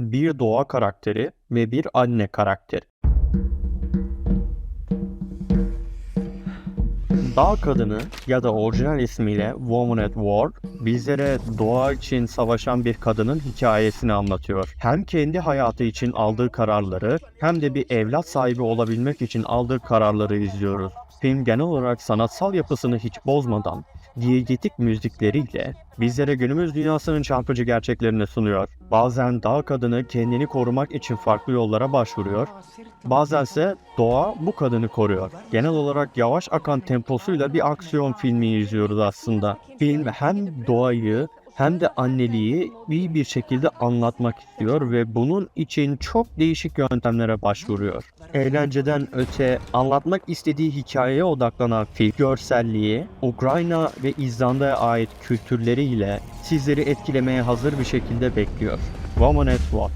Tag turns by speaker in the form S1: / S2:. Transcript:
S1: bir doğa karakteri ve bir anne karakteri. Dağ Kadını ya da orijinal ismiyle Woman at War bizlere doğa için savaşan bir kadının hikayesini anlatıyor. Hem kendi hayatı için aldığı kararları hem de bir evlat sahibi olabilmek için aldığı kararları izliyoruz. Film genel olarak sanatsal yapısını hiç bozmadan diyegetik müzikleriyle bizlere günümüz dünyasının çarpıcı gerçeklerini sunuyor. Bazen dağ kadını kendini korumak için farklı yollara başvuruyor, bazense doğa bu kadını koruyor. Genel olarak yavaş akan temposuyla bir aksiyon filmi izliyoruz aslında. Film hem doğayı hem de anneliği iyi bir şekilde anlatmak istiyor ve bunun için çok değişik yöntemlere başvuruyor. Eğlenceden öte anlatmak istediği hikayeye odaklanan film görselliği, Ukrayna ve İzlanda'ya ait kültürleriyle sizleri etkilemeye hazır bir şekilde bekliyor. Woman at What?